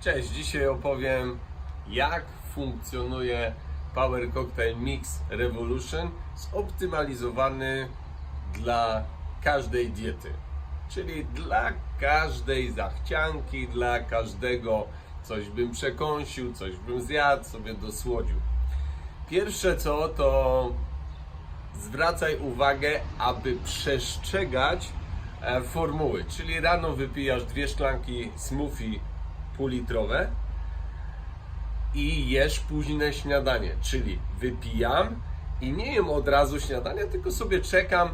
Cześć, dzisiaj opowiem jak funkcjonuje Power Cocktail Mix Revolution zoptymalizowany dla każdej diety. Czyli dla każdej zachcianki, dla każdego coś bym przekąsił, coś bym zjadł, sobie dosłodził. Pierwsze co to zwracaj uwagę, aby przestrzegać e, formuły. Czyli rano wypijasz dwie szklanki smoothie półlitrowe i jesz późne śniadanie. Czyli wypijam i nie jem od razu śniadania, tylko sobie czekam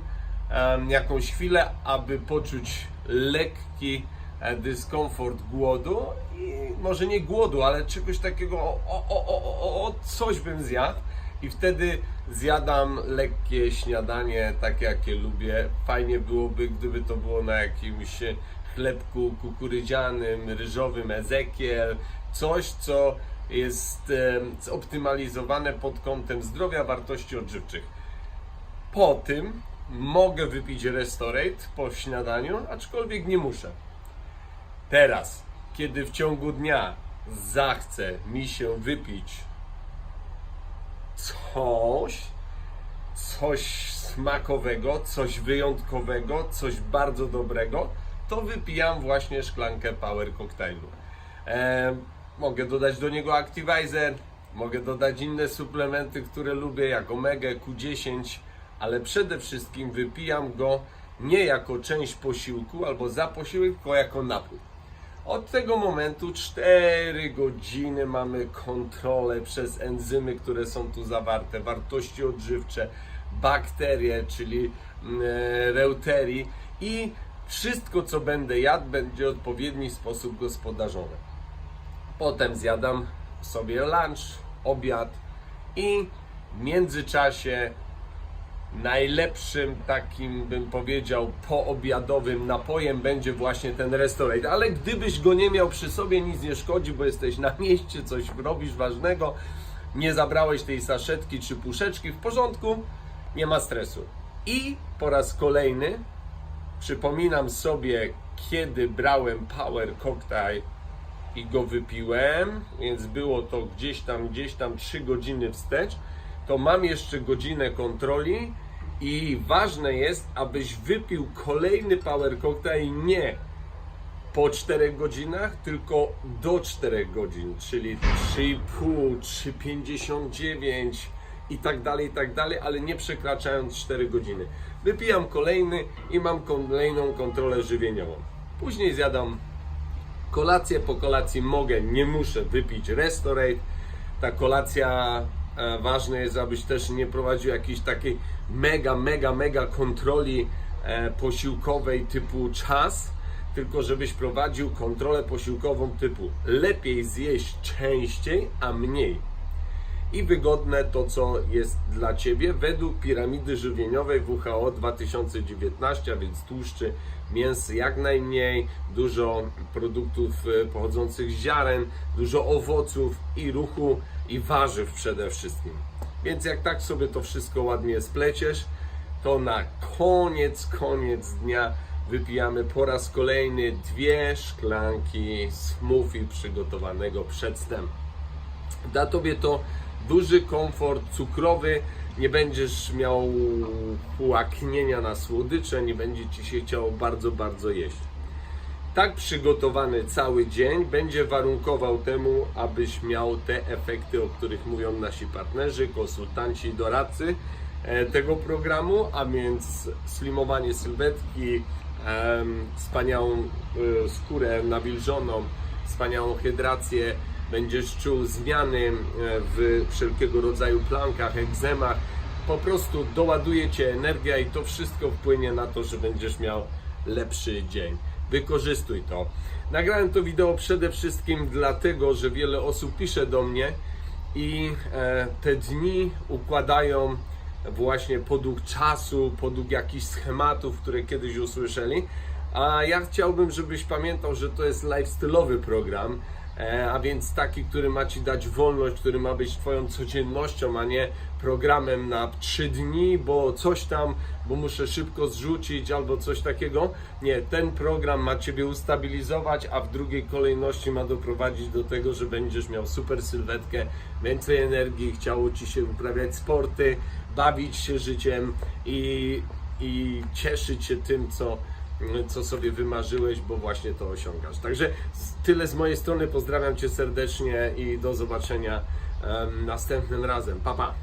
em, jakąś chwilę, aby poczuć lekki e, dyskomfort głodu i może nie głodu, ale czegoś takiego, o, o, o, o, o coś bym zjadł i wtedy zjadam lekkie śniadanie, takie jakie lubię. Fajnie byłoby, gdyby to było na jakimś chlebku kukurydzianym, ryżowym, ezekiel, coś co jest zoptymalizowane pod kątem zdrowia, wartości odżywczych. Po tym mogę wypić Restorate po śniadaniu, aczkolwiek nie muszę. Teraz, kiedy w ciągu dnia zachce mi się wypić coś, coś smakowego, coś wyjątkowego, coś bardzo dobrego, to wypijam właśnie szklankę Power Cocktailu. E, mogę dodać do niego Activizer, mogę dodać inne suplementy, które lubię, jak Omega, Q10, ale przede wszystkim wypijam go nie jako część posiłku albo za posiłek, tylko jako napój. Od tego momentu 4 godziny mamy kontrolę przez enzymy, które są tu zawarte, wartości odżywcze, bakterie, czyli mm, e, reuterii i wszystko co będę jadł będzie w odpowiedni sposób gospodarzone. Potem zjadam sobie lunch, obiad i w międzyczasie najlepszym takim, bym powiedział, poobiadowym napojem będzie właśnie ten restaurant. Ale gdybyś go nie miał przy sobie, nic nie szkodzi, bo jesteś na mieście, coś robisz ważnego, nie zabrałeś tej saszetki czy puszeczki, w porządku, nie ma stresu. I po raz kolejny przypominam sobie, kiedy brałem Power Cocktail i go wypiłem, więc było to gdzieś tam, gdzieś tam 3 godziny wstecz, to mam jeszcze godzinę kontroli i ważne jest, abyś wypił kolejny Power Cocktail nie po 4 godzinach, tylko do 4 godzin, czyli 3,5, 3,59 i tak dalej, i tak dalej, ale nie przekraczając 4 godziny. Wypijam kolejny i mam kolejną kontrolę żywieniową. Później zjadam kolację, po kolacji mogę, nie muszę wypić Restorate. Ta kolacja e, ważne jest, abyś też nie prowadził jakiejś takiej mega, mega, mega kontroli e, posiłkowej typu czas, tylko żebyś prowadził kontrolę posiłkową typu lepiej zjeść częściej, a mniej i wygodne to, co jest dla Ciebie według piramidy żywieniowej WHO 2019, a więc tłuszczy, mięs jak najmniej, dużo produktów e, pochodzących z ziaren, dużo owoców i ruchu i warzyw przede wszystkim. Więc jak tak sobie to wszystko ładnie spleciesz, to na koniec, koniec dnia wypijamy po raz kolejny dwie szklanki smoothie przygotowanego przed snem da tobie to duży komfort cukrowy, nie będziesz miał łaknienia na słodycze, nie będzie ci się chciało bardzo, bardzo jeść. Tak przygotowany cały dzień będzie warunkował temu, abyś miał te efekty, o których mówią nasi partnerzy, konsultanci i doradcy e, tego programu, a więc slimowanie sylwetki, wspaniałą e, skórę nawilżoną, wspaniałą hydrację, będziesz czuł zmiany e, w wszelkiego rodzaju plankach, egzemach. Po prostu doładuje cię energia i to wszystko wpłynie na to, że będziesz miał lepszy dzień. Wykorzystuj to. Nagrałem to wideo przede wszystkim dlatego, że wiele osób pisze do mnie i e, te dni układają właśnie podług czasu, podług jakichś schematów, które kiedyś usłyszeli. A ja chciałbym, żebyś pamiętał, że to jest lifestyle'owy program. E, a więc taki, który ma Ci dać wolność, który ma być Twoją codziennością, a nie programem na 3 dni, bo coś tam, bo muszę szybko zrzucić albo coś takiego. Nie, ten program ma Ciebie ustabilizować, a w drugiej kolejności ma doprowadzić do tego, że będziesz miał super sylwetkę, więcej energii, chciało Ci się uprawiać sporty, bawić się życiem i, i cieszyć się tym, co co sobie wymarzyłeś, bo właśnie to osiągasz. Także tyle z mojej strony. Pozdrawiam Cię serdecznie i do zobaczenia następnym razem. Pa, pa.